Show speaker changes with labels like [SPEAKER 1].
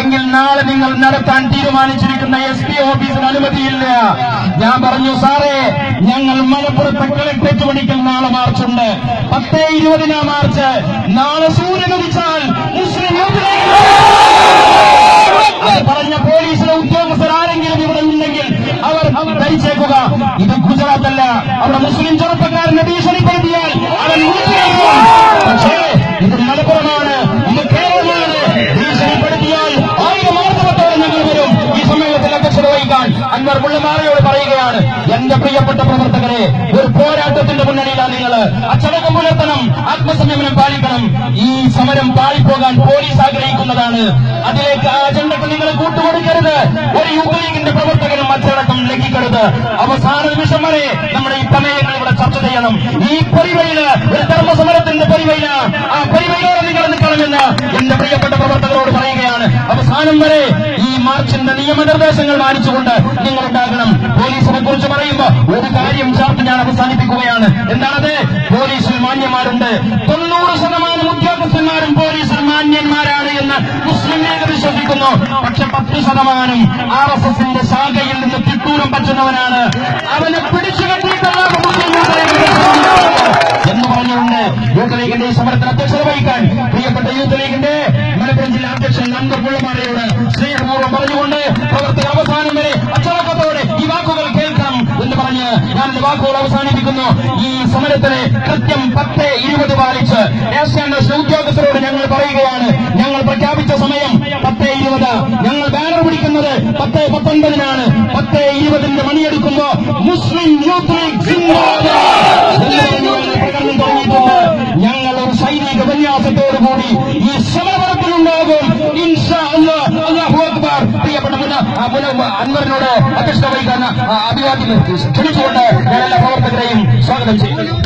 [SPEAKER 1] എങ്കിൽ നാളെ നിങ്ങൾ നടത്താൻ തീരുമാനിച്ചിരിക്കുന്ന എസ് പി ഓഫീസിന് അനുമതിയില്ല. ഞാൻ പറഞ്ഞു സാറേ ഞങ്ങൾ മലപ്പുറത്തെ കളക്ടറേറ്റ് പഠിക്കൽ നാളെ മാർച്ചുണ്ട്. പത്തേ ഇരുപതിനാ മാർച്ച്. നാളെ സൂര്യൻ ഉദിച്ചാൽ മുസ്ലിം പറഞ്ഞ പോലീസിലെ ഉദ്യോഗസ്ഥർ ആരെങ്കിലും ഇവിടെ ഉണ്ടെങ്കിൽ അവർ ധരിച്ചേക്കുക ഇത് ഗുജറാത്തല്ല. അവിടെ മുസ്ലിം ചെറുപ്പക്കാരനെ ഭീഷണിപ്പെടുത്തിയാൽ മുള്ളമാറയോട് പറയുകയാണ്. എന്റെ പ്രിയപ്പെട്ട പ്രവർത്തകരെ ഒരു പോരാട്ടത്തിന്റെ മുന്നണിയിലാണ് നിങ്ങൾ. അച്ചടക്കം പുലർത്തണം ആത്മസംയമനം പാലിക്കണം. ഈ സമരം പാളിപ്പോകാൻ പോലീസ് ആഗ്രഹിക്കുന്നതാണ്. അതിലേക്ക് ആ അജണ്ടക്ക് നിങ്ങൾ കൂട്ടുകൊടുക്കരുത്. ഒരു യൂത്ത് ലീഗിന്റെ പ്രവർത്തകനും അച്ചടക്കം ലംഘിക്കരുത്. അവസാന നിമിഷം വരെ നമ്മുടെ ഈ പ്രമേയങ്ങൾ ഇവിടെ ചർച്ച ചെയ്യണം. ഈ പരിവയിൽ ഒരു ധർമ്മസമരത്തിന്റെ പരിവയിൽ ആ പരിവയിലോടെ നിങ്ങൾ നിൽക്കണമെന്ന് എന്റെ പ്രിയപ്പെട്ട പ്രവർത്തകരോട് പറയുകയാണ്. അവസാനം വരെ മാർച്ചിന്റെ നിയമനിർദ്ദേശങ്ങൾ മാനിച്ചുകൊണ്ട് നിങ്ങൾ ഉണ്ടാകണം പോലീസിനെ കുറിച്ച് പറയുമ്പോൾ ഒരു കാര്യം ചേർത്ത് ഞാൻ അവസാനിപ്പിക്കുകയാണ്. എന്താണത്? പോലീസിൽ മാന്യന്മാരുണ്ട്. തൊണ്ണൂറ് ശതമാനം ഉദ്യോഗസ്ഥന്മാരും പോലീസിൽ മാന്യന്മാരാണ് എന്ന് മുസ്ലിം ലീഗ് വിശ്വസിക്കുന്നു. പക്ഷെ പത്ത് ശതമാനം ആർ എസ് എസിന്റെ ശാഖയിൽ നിന്ന് തിട്ടൂരം പറ്റുന്നവനാണ് അവനെ പിടിച്ചു എന്ന് പറഞ്ഞുകൊണ്ട് യൂത്ത് ലീഗിന്റെ സമരത്തിന് അധ്യക്ഷത വഹിക്കാൻ പ്രിയപ്പെട്ട യൂത്ത് ലീഗിന്റെ മലപ്പുറം ജില്ലാ അധ്യക്ഷൻ സ്നേഹപൂർവം പറഞ്ഞുകൊണ്ട് പ്രവർത്തന അവസാനം വരെ അച്ചടക്കത്തോടെ ഈ വാക്കുകൾ കേൾക്കണം എന്ന് പറഞ്ഞ് ഞാൻ എന്റെ വാക്കുകൾ അവസാനിപ്പിക്കുന്നു. ഈ സമരത്തിന് കൃത്യം പത്ത് ഇരുപത് പാലിച്ച് ഏഷ്യാനെറ്റ് ഉദ്യോഗസ്ഥരോട് ഞങ്ങൾ പറയുകയാണ് ഞങ്ങൾ പ്രഖ്യാപിച്ച സമയം പത്ത് ഇരുപത്. ഞങ്ങൾ ബാനർ പിടിക്കുന്നത് പത്ത് പത്തൊൻപതിനാണ്. പത്ത് ഇരുപതിന്റെ മണിയെടുക്കുമ്പോ മുസ്ലിം യൂത്ത് ലീഗ് ഞങ്ങൾ ഒരു സൈനിക വിന്യാസത്തോടുകൂടി ഈ സമരത്തിലുണ്ടാകും അൻവറിനോട് അധ്യക്ഷത വഹിക്കാൻ അഭിവാദ്യം ക്ഷണിച്ചുകൊണ്ട് ഞാൻ എല്ലാ പ്രവർത്തകരെയും സ്വാഗതം ചെയ്യുന്നു.